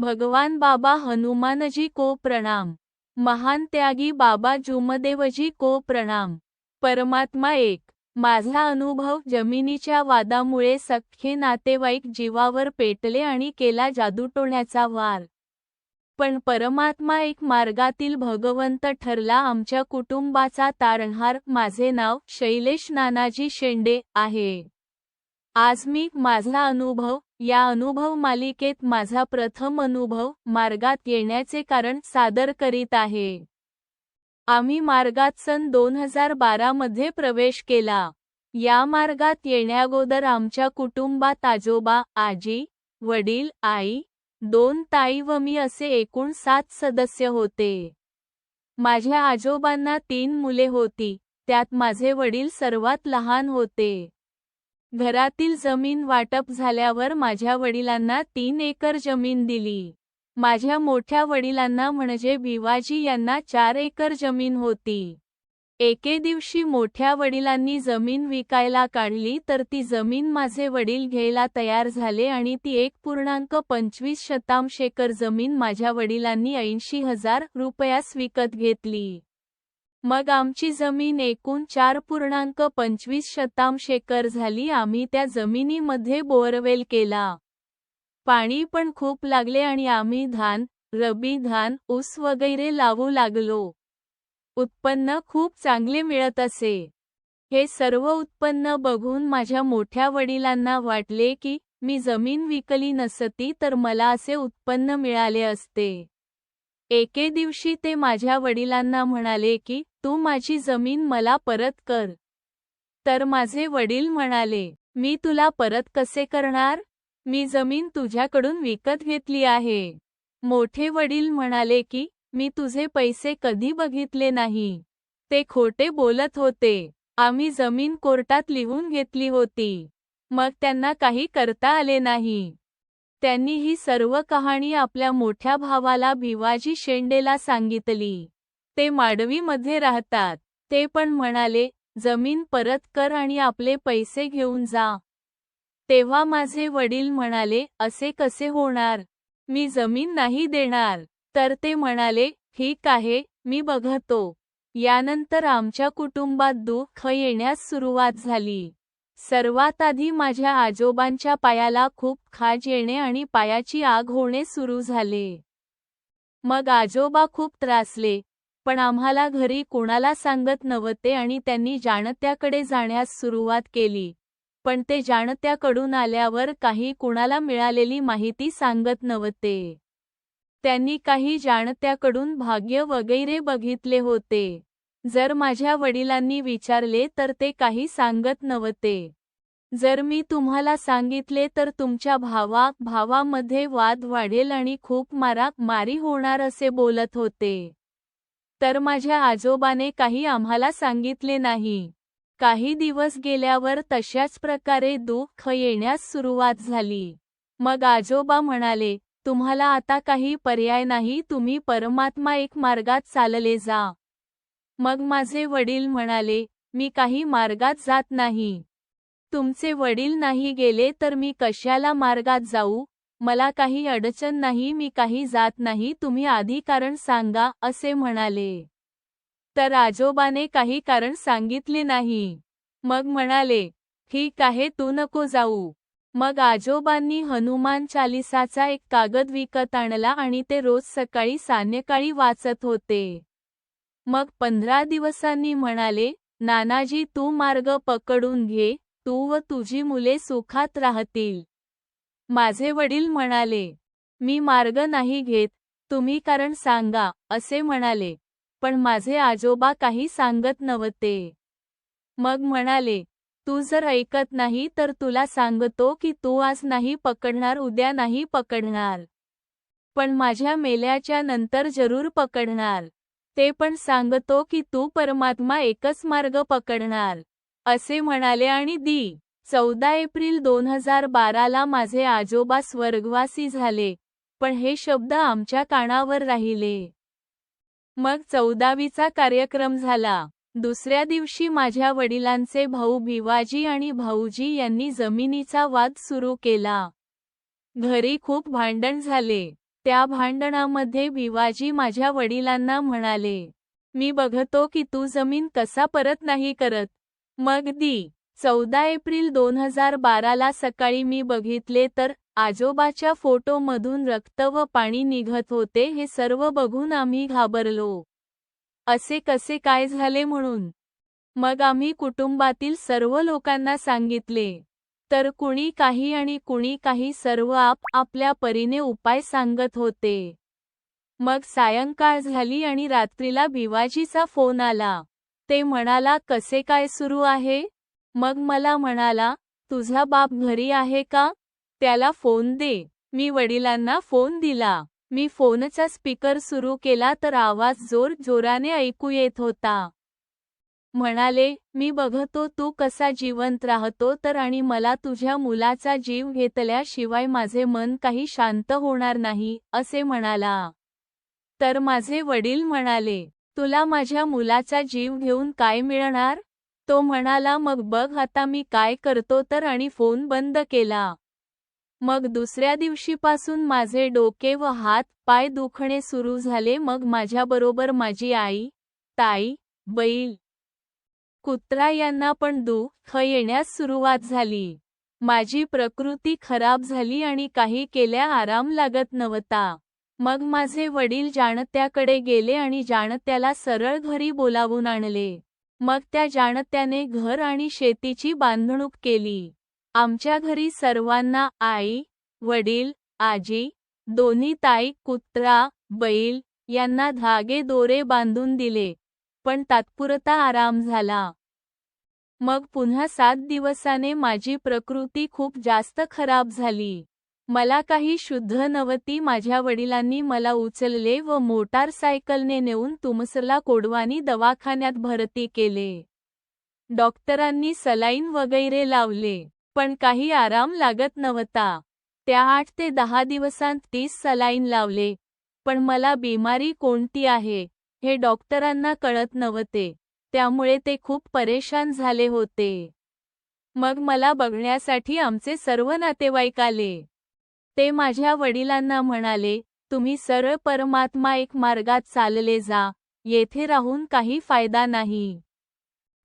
भगवान बाबा हनुमानजी को प्रणाम. महान त्यागी बाबा जुमदेवजी को प्रणाम. परमात्मा एक. माझा अनुभव जमिनीच्या वादामुळे सख्खे नातेवाईक जीवावर पेटले आणि केला जादूटोण्याचा वार. पण परमात्मा एक मार्गातील भगवंत ठरला आमच्या कुटुंबाचा तारणहार माझे नाव शैलेश नानाजी शेंडे आहे. आज मी माझा अनुभव या अनुभव मालिकेत माझा प्रथम अनुभव मार्गात येण्याचे कारण सादर करीत आहे. आम्ही मार्गात सन दोन हजार बारा मध्ये प्रवेश केला. या मार्गात येण्यागोदर आमच्या कुटुंबात आजोबा आजी वडील आई दोन ताई व मी असे एकूण सात सदस्य होते. माझ्या आजोबांना तीन मुले होती. त्यात माझे वडील सर्वात लहान होते. घरातील जमीन वाटप झाल्यावर माझ्या वडिलांना तीन एकर जमीन दिली. माझ्या मोठ्या वडिलांना म्हणजे भिवाजी यांना चार एकर जमीन होती. एके दिवशी मोठ्या वडिलांनी जमीन विकायला काढली तर ती जमीन माझे वडील घ्यायला तयार झाले आणि ती एक पूर्णांक पंचवीस शतांश एकर जमीन माझ्या वडिलांनी ऐंशी हजार रुपयास विकत घेतली. मग आमची जमीन एकूण चार पूर्णांक पंचवीस शतांश एकर झाली. आम्ही त्या जमिनीमध्ये बोअरवेल केला. पाणी पण खूप लागले आणि आम्ही धान रबी धान ऊस वगैरे लावू लागलो. उत्पन्न खूप चांगले मिळत असे. हे सर्व उत्पन्न बघून माझ्या मोठ्या वडिलांना वाटले की मी जमीन विकली नसती तर मला असे उत्पन्न मिळाले असते. एके दिवशी ते माझ्या वडिलांना म्हणाले की तू माझी जमीन मला परत कर. तर माझे वडील म्हणाले मी तुला परत कसे करणार? मी जमीन तुझ्याकडून विकत घेतली आहे. मोठे वडील म्हणाले की मी तुझे पैसे कधी बघितले नाही. ते खोटे बोलत होते आम्ही जमीन कोर्टात लिहून घेतली होती. मग त्यांना काही करता आले नाही. त्यांनी ही सर्व कहाणी आपल्या मोठ्या भावाला भिवाजी शेंडेला सांगितली. ते माडवीमध्ये राहतात. ते पण म्हणाले जमीन परत कर आणि आपले पैसे घेऊन जा. तेव्हा माझे वडील म्हणाले असे कसे होणार? मी जमीन नाही देणार. तर ते म्हणाले ठीक आहे मी बघतो. यानंतर आमच्या कुटुंबात दुःख येण्यास सुरुवात झाली. सर्वात आधी माझ्या आजोबांच्या पायाला खूप खाज येणे आणि पायाची आग होणे सुरू झाले. मग आजोबा खूप त्रासले पण आम्हाला घरी कोणाला सांगत नव्हते आणि त्यांनी जाणत्याकडे जाण्यास सुरुवात केली. पण ते जाणत्याकडून आल्यावर काही कुणाला मिळालेली माहिती सांगत नव्हते. त्यांनी काही जाणत्याकडून भाग्य वगैरे बघितले होते. जर माझ्या वडिलांनी विचारले तर ते काही सांगत नव्हते. जर मी तुम्हाला सांगितले तर तुमच्या भावा भावामध्ये वाद वाढेल आणि खूप मारा मारी होणार असे बोलत होते. तर माझ्या आजोबाने काही आम्हाला सांगितले नाही. काही दिवस गेल्यावर तशाच प्रकारे दुःख येण्यास सुरुवात झाली. मग आजोबा म्हणाले तुम्हाला आता काही पर्याय नाही तुम्ही परमात्मा एक मार्गात चालले जा. मग माझे वडील म्हणाले मी काही मार्गात जात नाही. तुमचे वडील नाही गेले तर मी कशाला मार्गात जाऊ? मला काही अडचण नाही मी काही जात नाही तुम्ही आधी कारण सांगा असे म्हणाले. तर आजोबाने काही कारण सांगितले नाही. मग म्हणाले ठीक आहे तू नको जाऊ. मग आजोबांनी हनुमान चालिसाचा एक कागद विकत आणला आणि ते रोज सकाळी सायंकाळी वाचत होते. मग पंधरा दिवसांनी म्हणाले नानाजी तू मार्ग पकडून घे तू व तुझी मुले सुखात राहतील. माझे वडील म्हणाले मी मार्ग नाही घेत तुम्ही कारण सांगा असे म्हणाले पण माझे आजोबा काही सांगत नव्हते. मग म्हणाले तू जर ऐकत नाही तर तुला सांगतो की तू आज नाही पकडणार उद्या नाही पकडणार. पण माझ्या मेल्याच्या नंतर जरूर पकडणार. ते पण सांगतो की तू परमात्मा एकच मार्ग पकडणार असे म्हणाले आणि दी चौदा एप्रिल दोन हजार बाराला माझे आजोबा स्वर्गवासी झाले पण हे शब्द आमच्या कानावर राहिले. मग चौदावीचा कार्यक्रम झाला दुसऱ्या दिवशी माझ्या वडिलांचे भाऊ भिवाजी आणि भाऊजी यांनी जमिनीचा वाद सुरू केला. घरी खूप भांडण झाले त्या भांडणामध्ये भिवाजी माझ्या वडिलांना म्हणाले मी बघतो की तू जमीन कसा परत नाही करत. मग दी चौदा एप्रिल दोन हजार बाराला सकाळी मी बघितले तर आजोबाच्या फोटोमधून रक्त व पाणी निघत होते हे सर्व बघून आम्ही घाबरलो. असे कसे काय झाले म्हणून? मग आम्ही कुटुंबातील सर्व लोकांना सांगितले तर कुणी काही आणि कुणी काही सर्व आप आपल्या परीने उपाय सांगत होते. मग सायंकाळ झाली आणि रात्रीला भिवाजीचा फोन आला. ते म्हणाला कसे काय सुरू आहे? मग मला म्हणाला तुझा बाप घरी आहे का? त्याला फोन दे. मी वडिलांना फोन दिला. मी फोनचा स्पीकर सुरू केला तर आवाज जोर जोराने ऐकू येत होता. म्हणाले मी बघतो तू कसा जिवंत राहतो तर आणि मला तुझ्या मुलाचा जीव घेतल्याशिवाय माझे मन काही शांत होणार नाही असे म्हणाला. तर माझे वडील म्हणाले तुला माझ्या मुलाचा जीव घेऊन काय मिळणार? तो म्हणाला मग बघ आता मी काय करतो तर आणि फोन बंद केला. मग दुसऱ्या दिवशीपासून माझे डोके व हात पाय दुखणे सुरू झाले. मग माझ्याबरोबर माझी आई ताई बैल कुत्रा यांना पण दुःख येण्यास सुरुवात झाली. माझी प्रकृती खराब झाली आणि काही केल्या आराम लागत नव्हता. मग माझे वडील जाणत्याकडे गेले आणि जाणत्याला सरळ घरी बोलावून आणले. मग त्या जाणत्याने घर आणि शेतीची बांधणूक केली. आमच्या घरी सर्वांना आई वडील आजी दोन्ही ताई कुत्रा बैल यांना धागे दोरे बांधून दिले. पण तात्पुरता आराम झाला. मग पुन्हा सात दिवसाने माझी प्रकृती खूप जास्त खराब झाली. मला काही शुद्ध नवती माझ्या वडिलांनी मला उचलले व मोटारसायकलने नेऊन तुमसरला कोडवानी दवाखान्यात भरती केले. डॉक्टरांनी सलाईन वगैरे लावले पण काही आराम लागत नव्हता. त्या आठ ते दहा दिवसांत तीस सलाईन लावले पण मला बिमारी कोणती आहे? हे डॉक्टरांना कळत नव्हते. त्यामुळे ते खूप परेशान झाले होते. मग मला बघण्यासाठी आमचे सर्व नातेवाईक आले. ते माझ्या वडिलांना म्हणाले तुम्ही सरळ परमात्मा एक मार्गात चालले जा. येथे राहून काही फायदा नाही.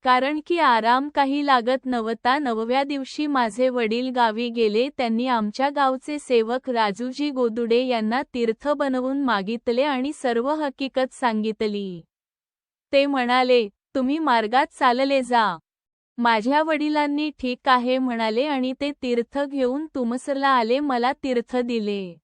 कारण की आराम काही लागत नव्हता. नवव्या दिवशी माझे वडील गावी गेले. त्यांनी आमच्या गावचे सेवक राजूजी गोदुडे यांना तीर्थ बनवून मागितले आणि सर्व हकीकत सांगितली. ते म्हणाले तुम्ही मार्गात चालले जा. माझ्या वडिलांनी ठीक आहे म्हणाले आणि ते तीर्थ घेऊन तुमसरला आले. मला तीर्थ दिले.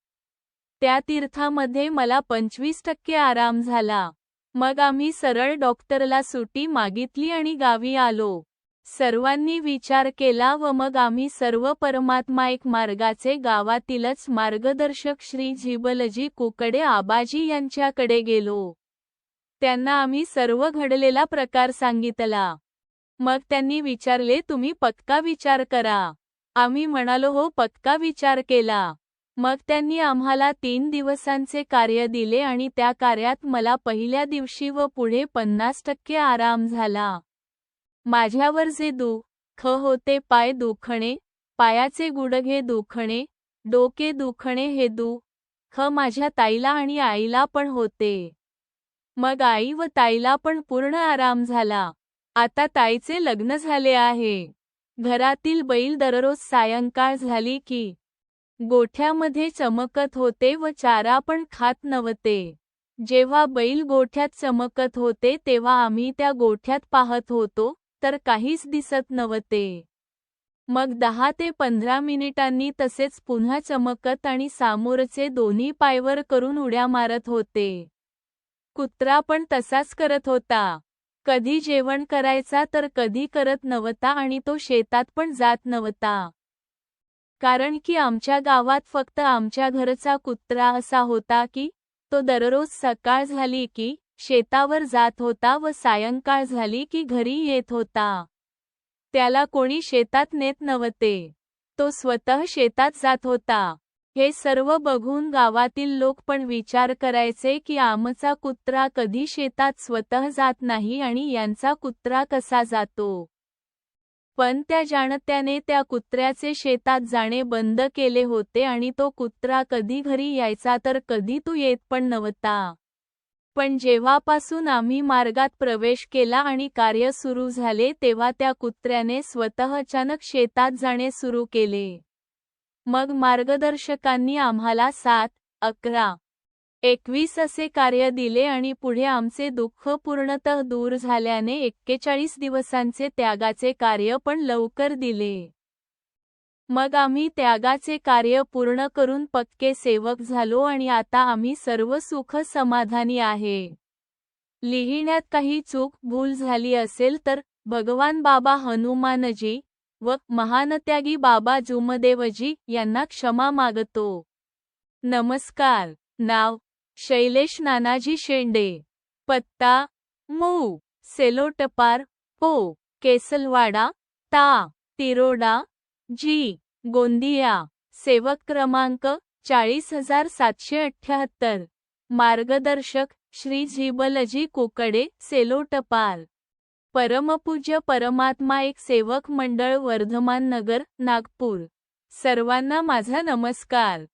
त्या तीर्थामध्ये मला पंचवीस टक्के आराम झाला. मग आम्ही सरळ डॉक्टरला सुटी मागितली आणि गावी आलो. सर्वांनी विचार केला व मग आम्ही सर्व परमात्मा एक मार्गाचे गावातीलच मार्गदर्शक श्री जिबलजी कुकडे आबाजी यांच्याकडे गेलो. त्यांना आम्ही सर्व घडलेला प्रकार सांगितला. मग त्यांनी विचारले तुम्ही पक्का विचार करा. आम्ही म्हणालो हो पक्का विचार केला. मग त्यांनी आम्हाला तीन दिवसांचे कार्य दिले आणि त्या कार्यात मला पहिल्या दिवशी व पुढे पन्नास टक्के आराम झाला. माझ्यावर जे दुःख होते पाय दुखणे पायाचे गुडघे दुखणे डोके दुखणे हे दुःख माझ्या ताईला आणि आईला पण होते. मग आई व ताईला पण पूर्ण आराम झाला. आता ताईचे लग्न झाले आहे. घरातील बैल दररोज सायंकाळ झाली की गोठ्यामध्ये चमकत होते व चारा पण खात नव्हते. जेव्हा बैल गोठ्यात चमकत होते तेव्हा आम्ही त्या गोठ्यात पाहत होतो तर काहीच दिसत नव्हते. मग दहा ते पंधरा मिनिटांनी तसेच पुन्हा चमकत आणि सामोरचे दोन्ही पायवर करून उड्या मारत होते. कुत्रा पण तसाच करत होता. कधी जेवण करायचा तर कधी करत नव्हता आणि तो शेतात पण जात नव्हता. कारण की आमच्या गावात फक्त आमच्या घरचा कुत्रा असा होता की तो दररोज सकाळ झाली की शेतावर जात होता व सायंकाळ झाली की घरी येत होता. त्याला कोणी शेतात नेत नव्हते. तो स्वतः शेतात जात होता. हे सर्व बघून गावातील लोक पण विचार करायचे की आमचा कुत्रा कधी शेतात स्वतः जात नाही आणि यांचा कुत्रा कसा जातो. पण त्या जाणत्याने त्या कुत्र्याचे शेतात जाणे बंद केले होते आणि तो कुत्रा कधी घरी यायचा तर कधी तू येत पण नव्हता. पण जेव्हापासून आम्ही मार्गात प्रवेश केला आणि कार्य सुरू झाले तेव्हा त्या कुत्र्याने स्वतः अचानक शेतात जाणे सुरू केले. मग मार्गदर्शकांनी आम्हाला सात अकरा एकवीस असे कार्य दिले आणि पुढे आमचे दुःख पूर्णतः दूर झाल्याने एक्केचाळीस दिवसांचे त्यागाचे कार्य पण लवकर दिले. मग आम्ही त्यागाचे कार्य पूर्ण करून पक्के सेवक झालो आणि आता आम्ही सर्व सुख समाधानी आहे. लिहिण्यात काही चूक भूल झाली असेल तर भगवान बाबा हनुमानजी व महानत्यागी बाबा जुमदेवजी यांना क्षमा मागतो. नमस्कार. नाव शैलेश नानाजी शेंडे पत्ता मऊ सेलोटपार पो केसलवाडा ता तिरोडा जी गोंदिया सेवक क्रमांक चाळीस हजार सातशे अठ्याहत्तर मार्गदर्शक श्री झिबलजी कोकडे सेलोटपाल परमपूज्य परमात्मा एक सेवक मंडळ वर्धमान नगर नागपूर. सर्वांना माझा नमस्कार.